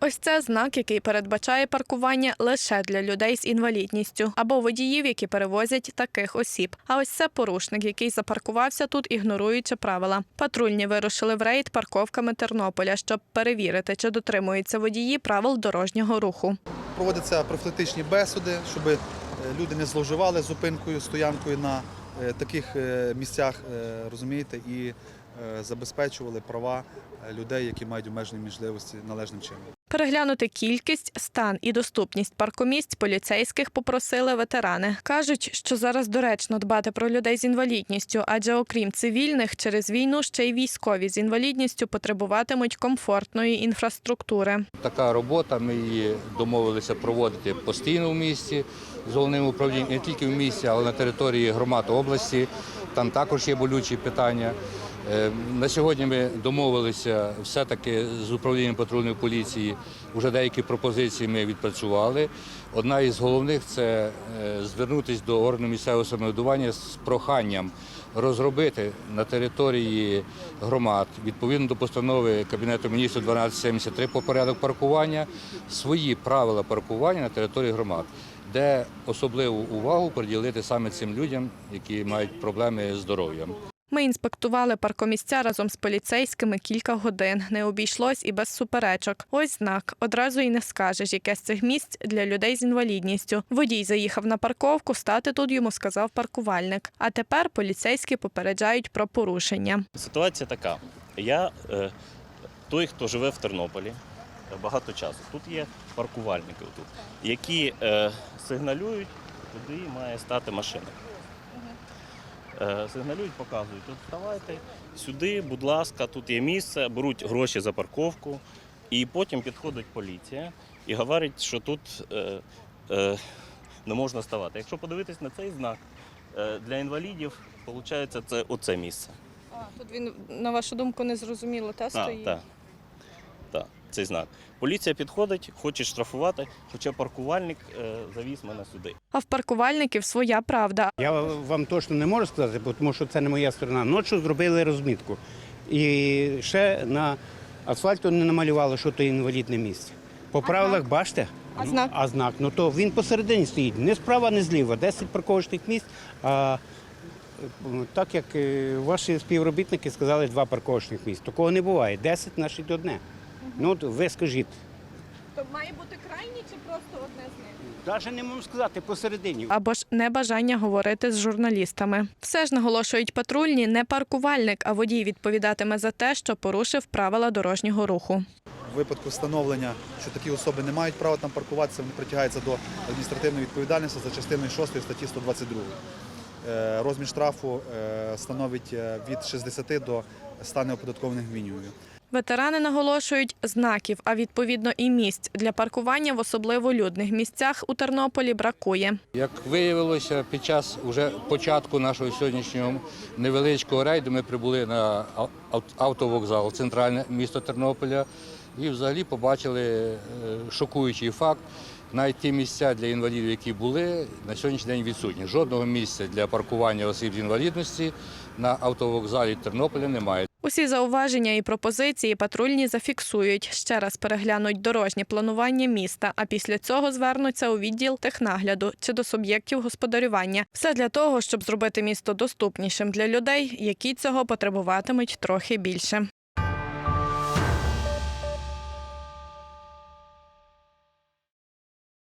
Ось це знак, який передбачає паркування лише для людей з інвалідністю або водіїв, які перевозять таких осіб. А ось це порушник, який запаркувався тут, ігноруючи правила. Патрульні вирушили в рейд парковками Тернополя, щоб перевірити, чи дотримуються водії правил дорожнього руху. Проводяться профілактичні бесіди, щоб е, люди не зловживали зупинкою, стоянкою на е, таких е, місцях, розумієте, і забезпечували права людей, які мають обмежені можливості належним чином. Переглянути кількість, стан і доступність паркомісць поліцейських попросили ветерани. Кажуть, що зараз доречно дбати про людей з інвалідністю, адже окрім цивільних, через війну ще й військові з інвалідністю потребуватимуть комфортної інфраструктури. Така робота, ми її домовилися проводити постійно в місті з головним управлінням, не тільки в місті, але на території громад області. Там також є болючі питання. Е, На сьогодні ми домовилися все-таки з управлінням патрульної поліції. Вже деякі пропозиції ми відпрацювали. Одна із головних це е, звернутися до органу місцевого самоврядування з проханням розробити на території громад відповідно до постанови Кабінету міністрів 1273 по порядок паркування свої правила паркування на території громад, де особливу увагу приділити саме цим людям, які мають проблеми з здоров'ям. Ми інспектували паркомісця разом з поліцейськими кілька годин. Не обійшлось і без суперечок. Ось знак. Одразу і не скажеш, яке з цих місць для людей з інвалідністю. Водій заїхав на парковку, стати тут йому сказав паркувальник. А тепер поліцейські попереджають про порушення. Ситуація така. Я е, той, хто живе в Тернополі багато часу. Тут є паркувальники, які е, сигналюють, куди має стати машина. Е, сигналюють, показують, тут вставайте сюди, будь ласка, тут є місце, беруть гроші за парковку, і потім підходить поліція і говорить, що тут е, е, не можна ставати. Якщо подивитись на цей знак, е, для інвалідів, виходить, це оце місце. А, тут він, на вашу думку, не зрозуміло, та Так, так. Так, цей знак. Поліція підходить, хоче штрафувати, хоча паркувальник е, завіз мене сюди. А в паркувальників своя правда. Я вам точно не можу сказати, бо тому що це не моя сторона. Ночі зробили розмітку. І ще на асфальту не намалювали, що то інвалідне місце. По правилах бачите? А знак? А знак, ну то він посередині стоїть, не справа, не зліва. 10 парковочних місць. А так як е, ваші співробітники сказали, два парковочних місць. Такого не буває. 10 значить одне. Ну, от ви скажіть. То має бути крайній чи просто одне з них? Навіть не можу сказати посередині. або ж небажання говорити з журналістами. Все ж наголошують патрульні, не паркувальник, а водій відповідатиме за те, що порушив правила дорожнього руху. У випадку встановлення, що такі особи не мають права там паркуватися, вони притягаються до адміністративної відповідальності за частиною 6 статті 122. Е, Розмір штрафу е, становить е, від 60 до 100 неоподаткованих мінімумів. Ветерани наголошують, знаків, а відповідно і місць для паркування в особливо людних місцях у Тернополі бракує. Як виявилося, під час уже початку нашого сьогоднішнього невеличкого рейду ми прибули на ав- ав- автовокзал, центральне місто Тернополя, і взагалі побачили е, шокуючий факт. Навіть ті місця для інвалідів, які були, на сьогоднішній день відсутні. Жодного місця для паркування осіб з інвалідності на автовокзалі Тернополя немає. Усі зауваження і пропозиції патрульні зафіксують. Ще раз переглянуть дорожнє планування міста, а після цього звернуться у відділ технагляду чи до суб'єктів господарювання. Все для того, щоб зробити місто доступнішим для людей, які цього потребуватимуть трохи більше.